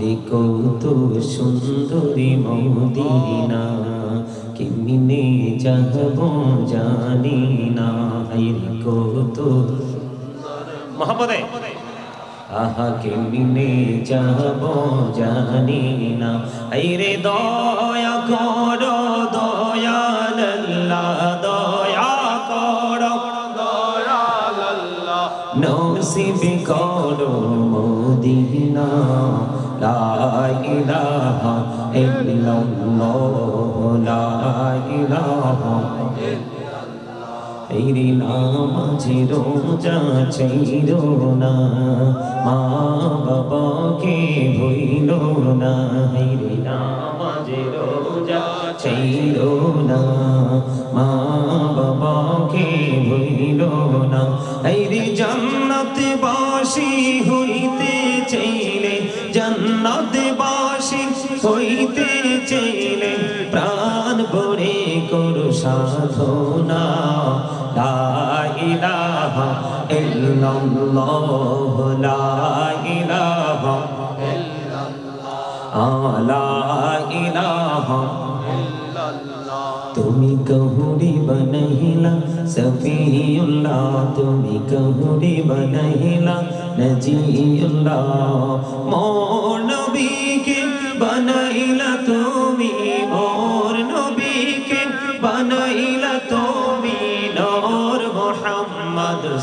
রে কৌত সুন্দরী মদিনা কেমনে যাব জানি না রে কৌত মহাপদে। আহা কেমনে যাব জানি না। রে দয়া করো দয়াল আল্লাহ দয়া করো। নসিব করো মদিনা। লা ইলাহা ইল্লাল্লাহ লা ইলাহা এই নামাজি রোজা চাইল না। মা বাবাকে ভইল না। এই নামাজি রোজা চাইল না। মা বাবাকে ভইল না। এই জান্নাত বাসি হইতে চাইলে, জান্নাত বাসি হইতে চাইলে করু সাধনা, লা ইলাহা ইল্লাল্লাহ, লা ইলাহা লা ইলাহা তুমি কহুরি বনহিলা সফিউল্লাহ। তুমি কহুরি বনহিলা নজিউল্লাহ। মোর নবীকে বনাইলা তুমি।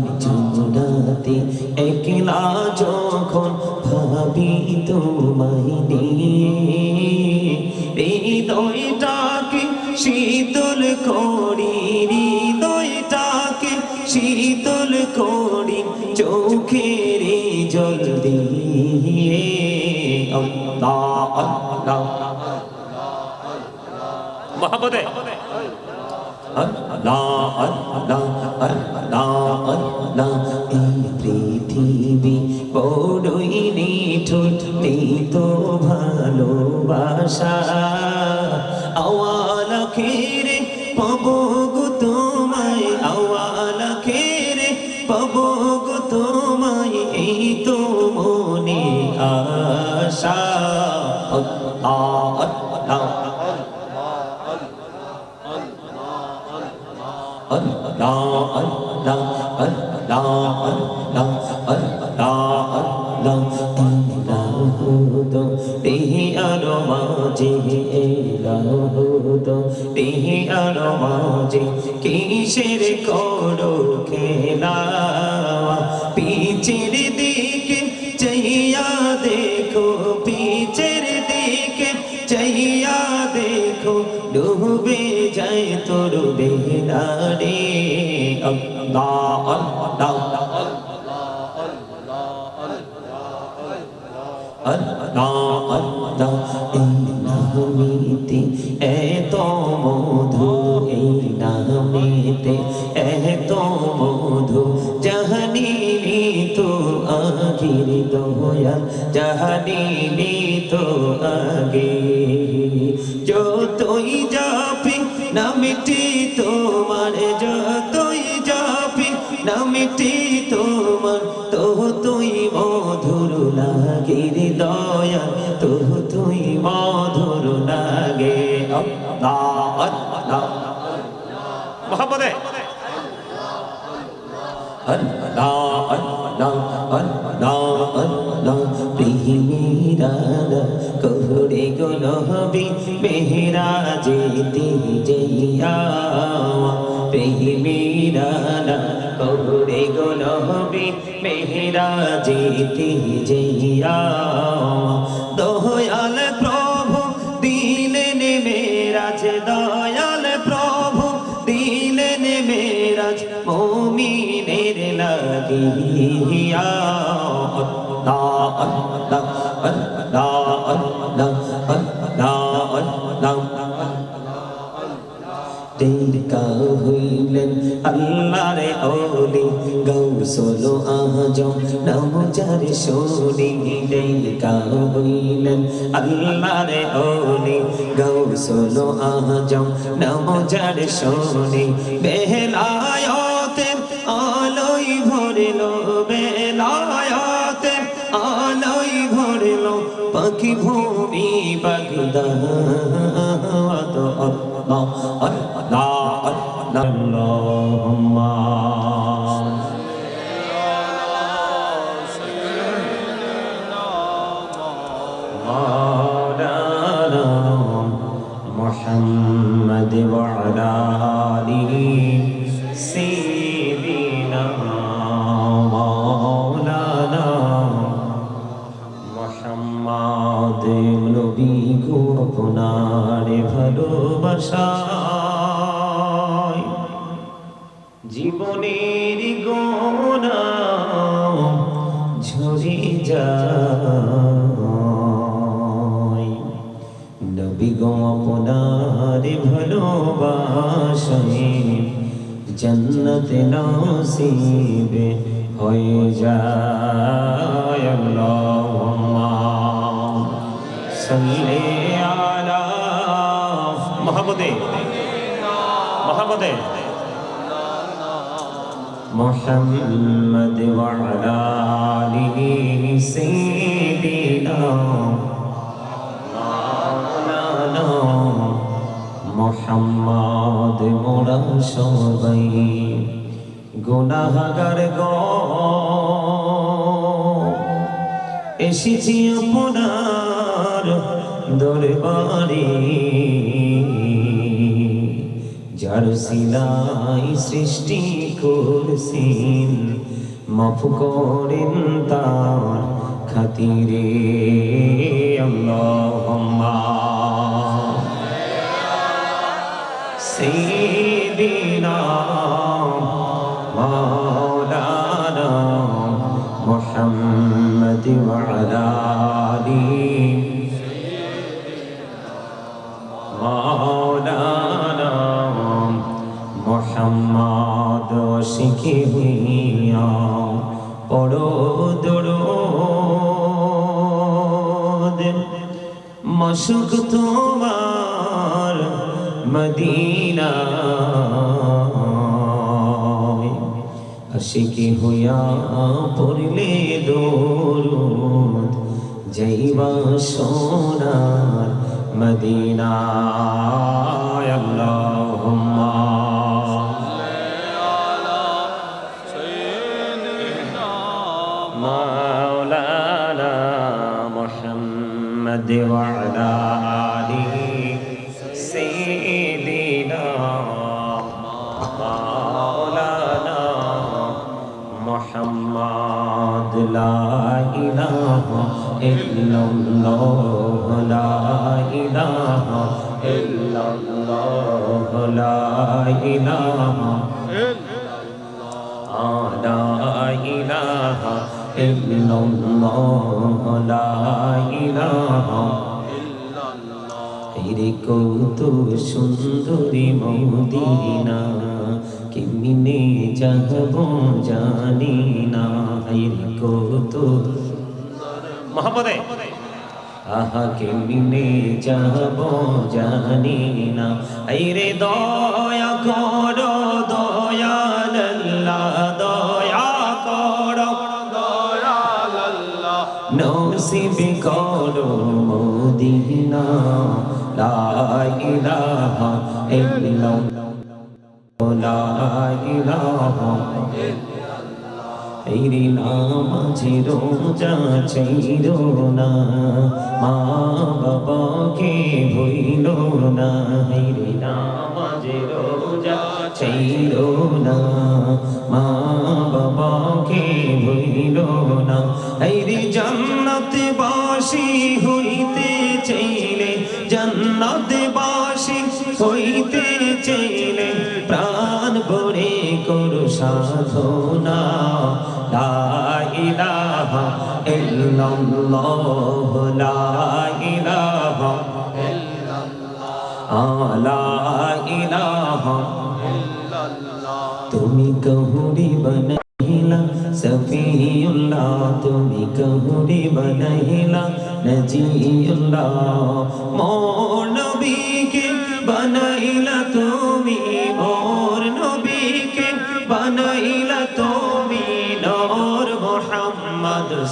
নিচুরাতে একলা যখন ভাবি তোমায় নিয়ে শীতল করি আল্লাহ আল্লাহ আল্লাহ আল্লাহ জাহানিনি তো আগে। যতই যাপি নামিটি তোমার যতই যাপি নামিটি কোহরে গুনহবি মেহরা যেতে জইয়া দয়াল প্রভু দিলেন মেরাজ দয়াল প্রভু দিলেন মেরাজ মুমিনের লাগিয়া আল্লাহ আল্লাহ আল্লাহ আল্লাহ আল্লাহ। গৌসল আজম নাম যার শোনি টেকা হইলেন আল্লাহরে ওলি গৌসল আজম নাম যার শোনি বেলায়তে আলোই ভরিল বেলায়তে আলোই ভরিল, পাখি ভূমি বাগদা আল্লাহ আল্লাহ আল্লাহ। গো আপনার ভালোবাসায় জন্নত নসিব হয়ে যায় আল্লাহুম্মা সাল্লি আলা মোহাম্মদে মোহাম্মদে محمد وعلى آله سيدنا মোহাম্মদ মোরা সবাই। গুনাহগার গো, এসেছি আপনার দরবারে। যার সিলাই সৃষ্টি করছেন, মাফ করেন তার খাতিরে। আল্লাহুম্মা। سيدنا مولانا محمد وعلى آله مولانا محمد শিখে হইয়া পড়ো দরুদ মশুক তোমার মদিনা আশিকি হইয়া পড়লে দরুদ যাইবা সোনার মদিনায়। আল্লাহুম্মা illallah la ilaha illallah la ilaha illallah la ilaha illallah la ilaha রে কত সুন্দরী মদিনা কেমনে যাব জানি না রে কত মহাপদে আহা কেমনে যাব জানি না। এই রে দয়া করো দয়াল আল্লাহ দয়া করো। নসিব করো মদিনা, লা ইলাহা ইল্লাল্লাহ, লা ইলাহা হেরি নামাজি রোজা ছিল না মা বাবাকে ভইল না হেরি নামাজি রোজা ছিল না মা বাবাকে ভইল না হেরি জান্নাত বাসি হইতে চাইলে জান্নাত বাসি হইতে চাইলে প্রাণ ভরে করু সাধনা ইলাহা ইল্লাল্লাহ, লা ইলাহা লা ইলাহা তুমি কহুরি বনহিলা সফিউল্লাহ, তুমি কহুরি বনহিলা নজিউল্লাহ মোর নবীকে বনাইলা তুমি।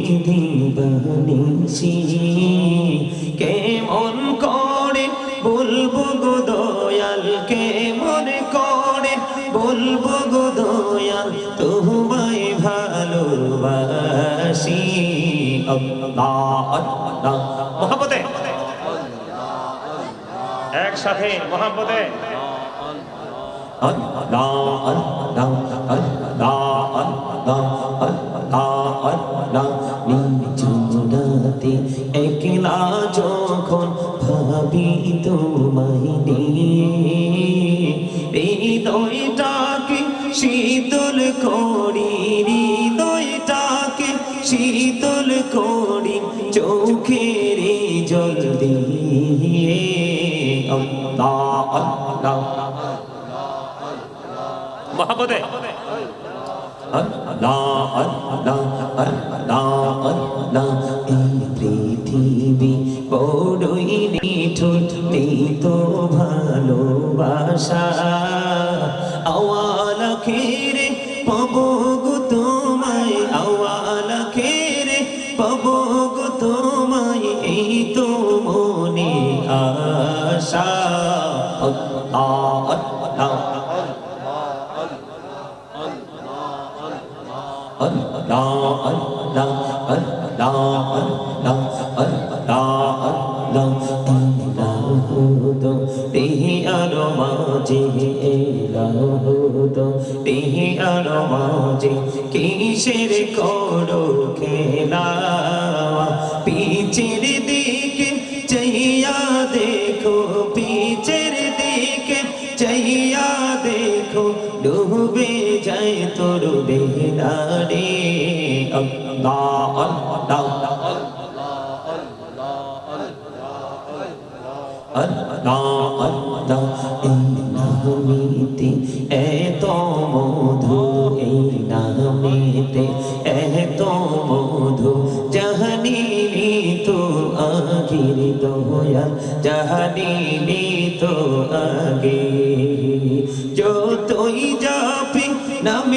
দিবানিসি কেমন করে বলব গো দয়াল, কেমন করে বলব গো দয়াল, তোমায় ভালোবাসি। আল্লাহ আল্লাহ মোহাম্মদে একসাথে মোহাম্মদে দিয়ে আল্লাহ আল্লাহ মোহাম্মদে আল্লাহ আল্লাহ আল্লাহ আল্লাহ এই পৃথিবী বড়ই নিঠুর ভালোবাসা মাঝে ইলাহুদো তেহি আরও মাঝে কিসের করো খেলা পিছের দিকে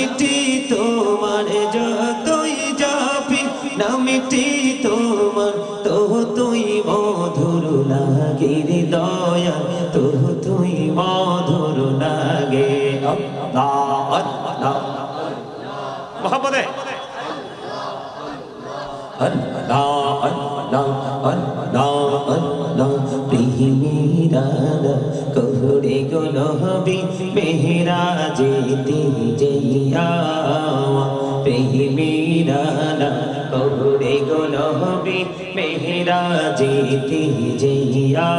নামটি তোমার যতই যাবি, নামিটি তোমার। তো তুই মধুর লাগে রে দয়া তো তুই মধুর লাগে আল্লাহ আল্লাহ। মোহাম্মদে এগুলো হবি মেহরাজে তিজইয়া প্রেমিরানা কবরে গুলো হবি মেহরাজে তিজইয়া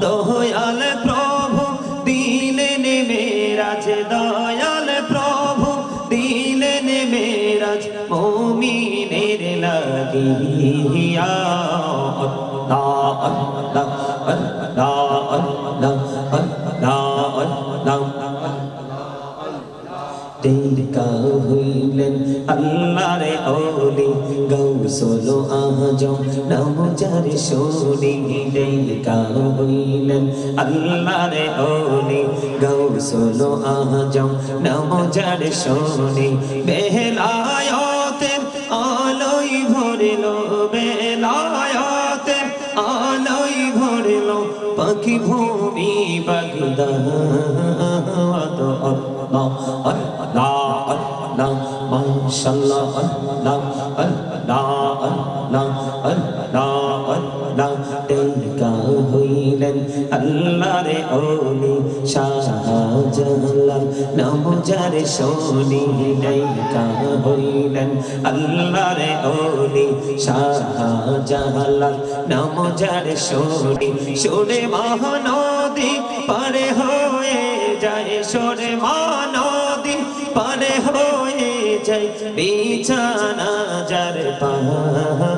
দয়াল প্রভু দিলেন মেরাজ, দয়াল প্রভু দিলেন মেরাজ, মমিনের লাগিয়া আল্লাহ আল্লাহ সোলো আজ নাম চারে সোনি ডেকা হইলেন আল্লাহ রে ওনি গৌ সোলো আজ নাম চারে সোনি বেহলায়তে আলোই ভরিল বেলায়তে আলোই ভরিল পাখি ভূমি বাগদা Allah, Allah, Allah, Allah, Allah, Allah, Allah, টেকা হইলেন আল্লাহরে ওলি শাহজালাল নাম যারে সোনি টেকা হইলেন আল্লাহরে ওলি শাহজালাল নাম যারে সোনি সোনে মহানদী পারে হয়ে যায় সোরে মানদী পারে হয়ে যায়, বিছানা যার পাগো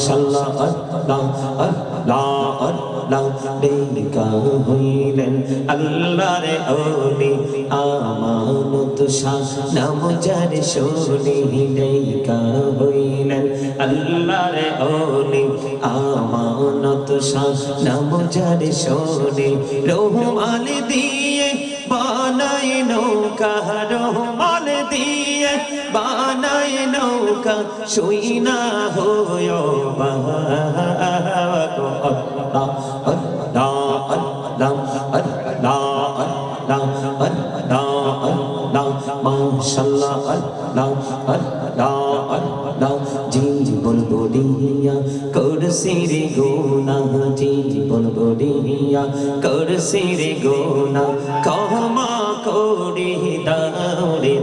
মাশাআল্লাহ আল্লাহ আল্লাহ আল্লাহ দেকা হইলেন আল্লাহর ওলি আমানত শাহ নাম যার সোনি দেকা হইলেন আল্লাহর ওলি আমানত শাহ নাম যার সোনি রহমান দিয়ে বানাই নৌকা রহমান দিয়ে বানাই নৌকা শুই না হয় বাগো আল্লাহ আল্লাহ আল্লাহ জীবন বড়িয়া করছি রে গোনা জীবন বড়িয়া করছি রে গোনা ক্ষমা করে দাও রে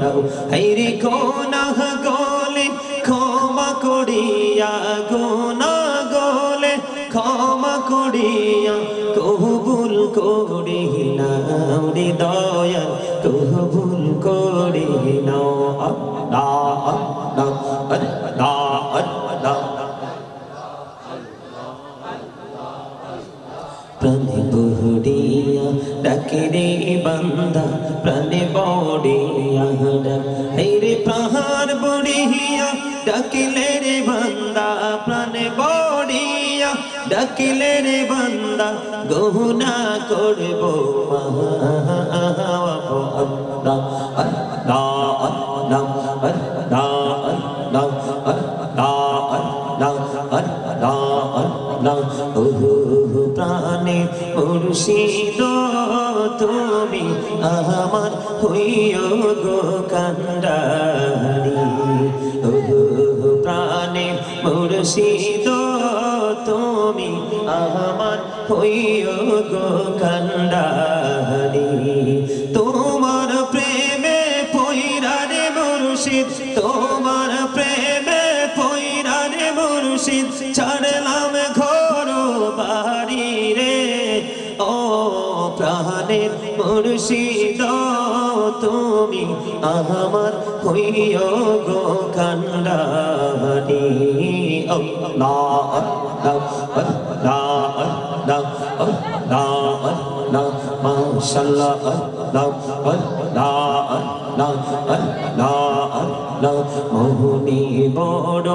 দাও। হাইরে গোনা গোলে ক্ষমা করিয়া গোনা গোলে ক্ষমা করিয়া, কবুল করি নাও রে দয়া কবুল করি নাও আল্লাহ আল্লাহ আল্লাহ। বান্দা প্রাণে বড়িয়া রে প্রাণ বড়িয়া ডাকিলে রে বান্দা প্রাণে বড়িয়া ডাকিলে রে বান্দা গহুনা করব আল্লাহ আল্লাহ মুর্শিদ তুমি আমার হইও গো কান্ডারি। ওহো প্রাণে মুর্শিদ তুমি আমার হইও গো কান্ডারি। মুর্শিদ তুমি আমার হইও গো কান্ডারি আল্লাহ বড়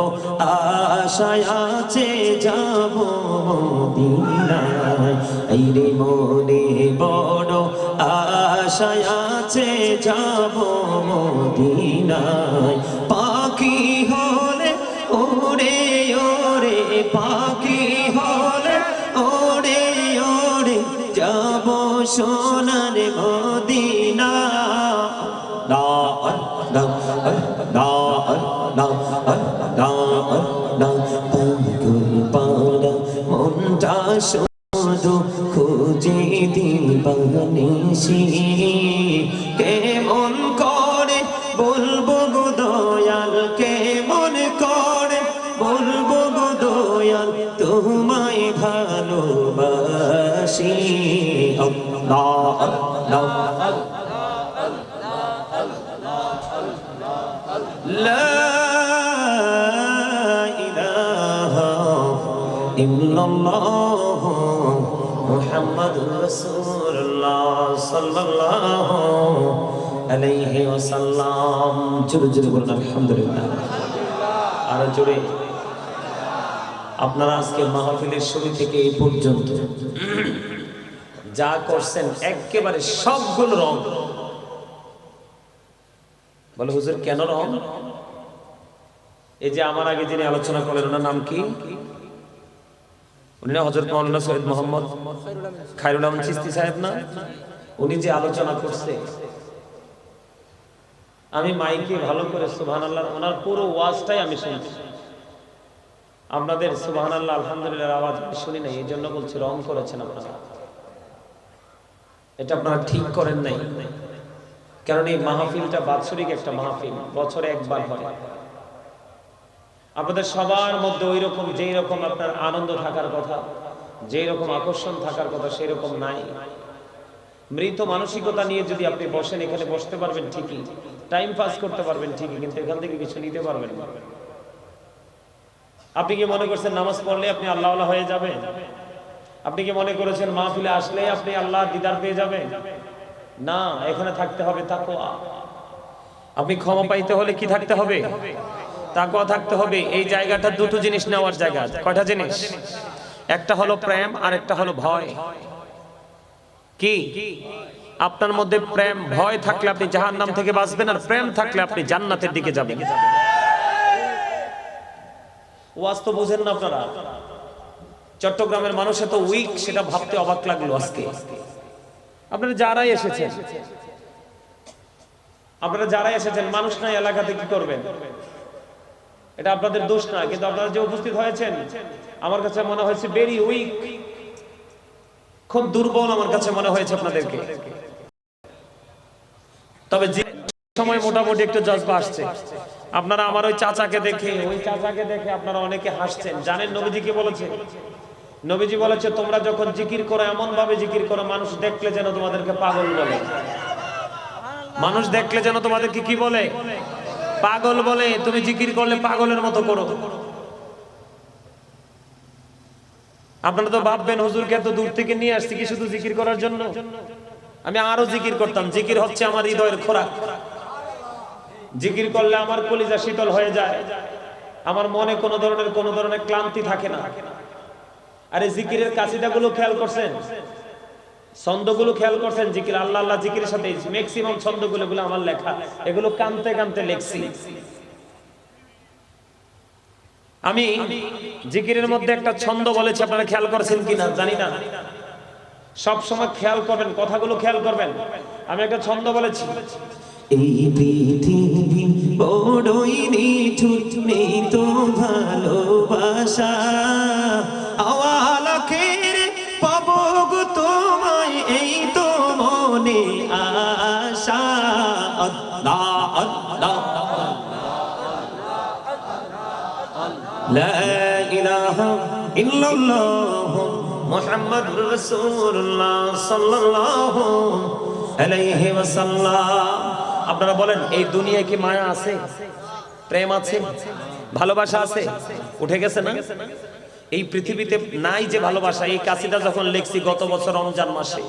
যাব এই রে বড় আশায় আছে যাব মদিনায় পাখি হলে ওরে ওরে পাখি হলে ওরে ওরে যাব সোনার মদিনা আল্লাহ আল্লাহ আল্লাহ আল্লাহ পাগল পারা মনটা দিবানিসি কেমন করে বলবো গো দয়াল কেমন করে বলবো গো দয়াল তোমায় ভালোবাসি আল্লাহ আল্লাহ لا إله إلا الله محمد رسول الله আলাইহি ওয়াসাল্লাম। জোরে জোরে বলুন, আলহামদুলিল্লাহ। আর জোরে। আপনারা আজকে মাহফিলের শুরু থেকে এই পর্যন্ত যা করছেন, একেবারে সবগুলো রং। বলে, হুজুর, কেন রং? এই যে আমার আগে যিনি আলোচনা করলেন, ওনার নাম কি? উনি হযরত হজরত সৈয়দ মোহাম্মদ খায়রুল আহমদ চিস্তি সাহেব না? উনি যে আলোচনা করছে, আমি মাইকে ভালো করে সুবহান আল্লাহ ওনার পুরো ওয়াজটাই আমি শুনছি। আপনাদের সুবহান আল্লাহ আলহামদুলিল্লাহ আওয়াজ শুনি নাই, এই জন্য বলছি রং করেছেন আপনারা। এটা আপনারা ঠিক করেন নাই। কারণ এই মাহফিলটা বাৎসরিক একটা মাহফিল, বছরে একবার হয়। আপনাদের সবার মধ্যে ওই রকম যেই রকম আপনার আনন্দ থাকার কথা যেই রকম আকর্ষণ থাকার কথা সেই রকম নাই। মৃত মানসিকতা নিয়ে যদি আপনি বসেন, এখানে বসতে পারবেন ঠিকই। টাইম পাস করতে পারবেন ঠিকই, কিন্তু এখান থেকে কিছু নিতে পারবেন আপনি কি মনে করছেন নামাজ পড়লে আপনি আল্লাহ হয়ে যাবেন? আপনি কি মনে করেছেন মাহফিলে আসলে আপনি আল্লাহ দিদার পেয়ে যাবেন? না, এখানে থাকতে হবে তাকওয়া। আপনি ক্ষমা পাইতে হলে কি থাকতে হবে? তাকওয়া থাকতে হবে। এই জায়গাটা দুটো জিনিস নেওয়ার জায়গা কয়টা জিনিস? একটা হলো প্রেম আর একটা হলো ভয়। কি? আপনার মধ্যে প্রেম, ভয় থাকলে আপনি জাহান্নাম থেকে বাঁচবেন আর প্রেম থাকলে আপনি জান্নাতের দিকে যাবেন। ওয়াজ বুঝেন না আপনারা। চট্টগ্রামের মানুষ এত উইক সেটা ভাবতে অবাক লাগল আজকে। আপনারা যারাই এসেছেন, আপনারা যারাই এসেছেন, মানুষ নাই এলাকাতে কি করবেন? এটা আপনাদের দোষ না, কিন্তু আপনারা যে উপস্থিত হয়েছেন, আমার কাছে মনে হয়েছে ভেরি উইক খুব দুর্বল আমার কাছে মনে হয়েছে আপনাদেরকে। তবে যে সময় মোটামুটি একটু জজবা আসছে। আপনারা আমার ওই চাচাকে দেখে, ওই চাচাকে দেখে আপনারা অনেকে হাসছেন। জানেন নবীজি কি বলেছে? নবীজি বলেছে, তোমরা যখন জিকির করো এমন ভাবে জিকির করো, মানুষ দেখলে যেন তোমাদেরকে পাগল বলে। মানুষ দেখলে যেন তোমাদেরকে কি বলে? পাগল বলে। তুমি জিকির করলে পাগলের মতো করো। আপনারা তো ভাববেন, হুজুরকে এত দূর থেকে নিয়ে আসছি কি শুধু জিকির করার জন্য? আমি আরও জিকির করতাম, জিকির হচ্ছে আমার হৃদয়ের খোরাক। জিকির করলে আমার কলিজা শীতল হয়ে যায়। আমার মনে কোনো ধরনের কোনো ধরনের ক্লান্তি থাকে না। আরে জিকিরের কাসিদাগুলো খেয়াল করছেন? ছন্দগুলো খেয়াল করছেন? জিকির, আল্লাহ আল্লাহ জিকিরের সাথে ম্যাক্সিমাম ছন্দগুলো গুলো আমার লেখা। এগুলো কানতে কানতে লেখছি। আমি জিকিরের মধ্যে একটা ছন্দ বলেছি, আপনারা খেয়াল করেছেন কিনা? জানি না। সব সময় খেয়াল করবেন, কথাগুলো খেয়াল করবেন। আমি একটা ছন্দ বলেছি। এই পৃথিবী বড়ই নিঠুর, নেই তো ভালোবাসা। আপনারা বলেন, এই দুনিয়া কি মায়া আছে? প্রেম আছে? ভালোবাসা আছে? উঠে গেছে না? এই পৃথিবীতে নাই যে ভালোবাসা। এই কাশিটা যখন লেখছি, গত বছর রমজান মাসে।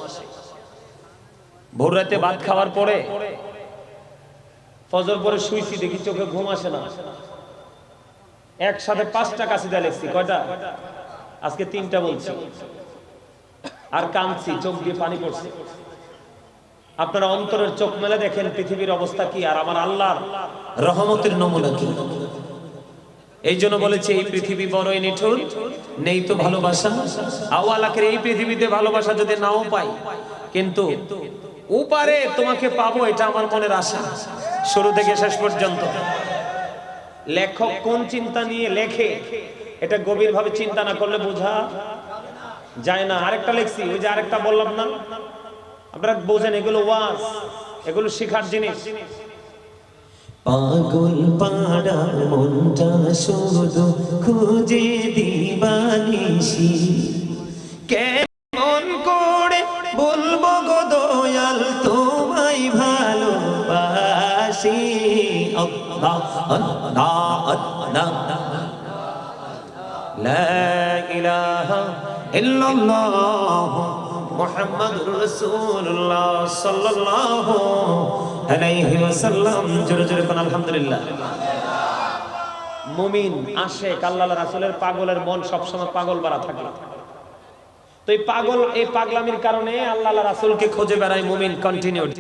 ভোর রাতে ভাত খাওয়ার পরে ফজর পরে শুইছি, দেখি চোখে ঘুম আসে না। একসাথে পাঁচটা কাশিদা লেখছি, কয়টা? আজকে তিনটা বলছি। আর কাঁদছি, চোখ দিয়ে পানি পড়ছে। আপনারা অন্তরের চোখ মেলে দেখেন পৃথিবীর অবস্থা কি, আর আমার আল্লাহর রহমতের নমুনা কি। এই জন্য বলেছে, এই পৃথিবী বড়ই নিঠুর, নেই তো ভালোবাসা। আওয়ালাকের এই পৃথিবীতে ভালোবাসা যদি নাও পাই, কিন্তু উপারে তোমাকে পাবো, এটা আমার মনের আশা। শুরু থেকে শেষ পর্যন্ত। লেখক কোন চিন্তা নিয়ে লেখে? এটা গভীরভাবে চিন্তা না করলে বোঝা যায় না। আরেকটা লেখছি, ওই যে আরেকটা বললাম না? আপনারা বোঝেন, এগুলো ওয়াজ, এগুলো শিখার জিনিস। পাগল পাড়া মনটা শুধু খুঁজে দিবানিসি আশেক, আল্লাহ রাসূলের পাগলের মন সবসময় পাগল বাড়া থাকে। তো এই পাগল, এই পাগলামির কারণে আল্লাহ রাসুলকে খুঁজে বেড়ায় মুমিন কন্টিনিউ